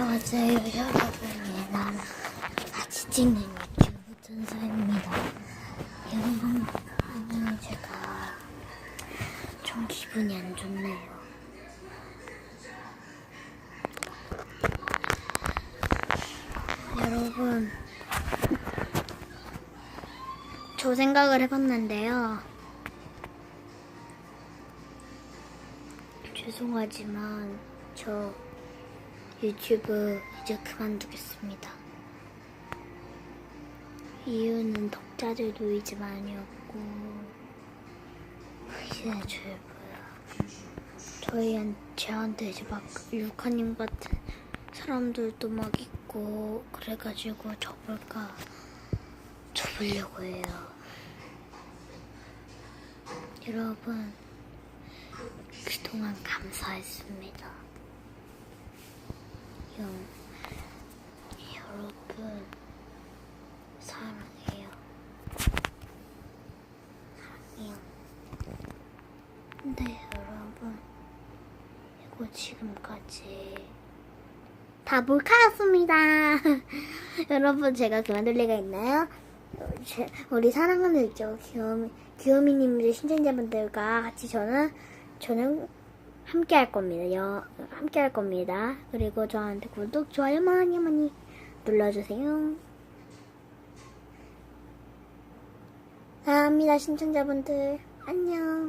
안녕하세요 여러분. 나는 같이 찍는 유튜브 전사입니다. 여러분 오늘 제가 좀 기분이 안 좋네요. 여러분 저 생각을 해봤는데요. 죄송하지만 저 유튜브 이제 그만두겠습니다. 이유는 독자들 노이즈만이었고 이제 저희 뭐야 저희한 저한테 이제 막 루카님 같은 사람들도 막 있고 그래가지고 접을까 접으려고 해요. 여러분 그동안 감사했습니다. 영, 여러분 사랑해요. 사랑해요. 네 여러분 이거 지금까지 다 몰카였습니다. 여러분 제가 그만둘 리가 있나요? 우리 사랑하는 저 귀요미 귀요미님들 신청자분들과 같이 저는 저는 함께 할 겁니다. 여, 함께 할 겁니다. 그리고 저한테 구독, 좋아요 많이 많이 눌러주세요. 감사합니다, 신청자분들. 안녕.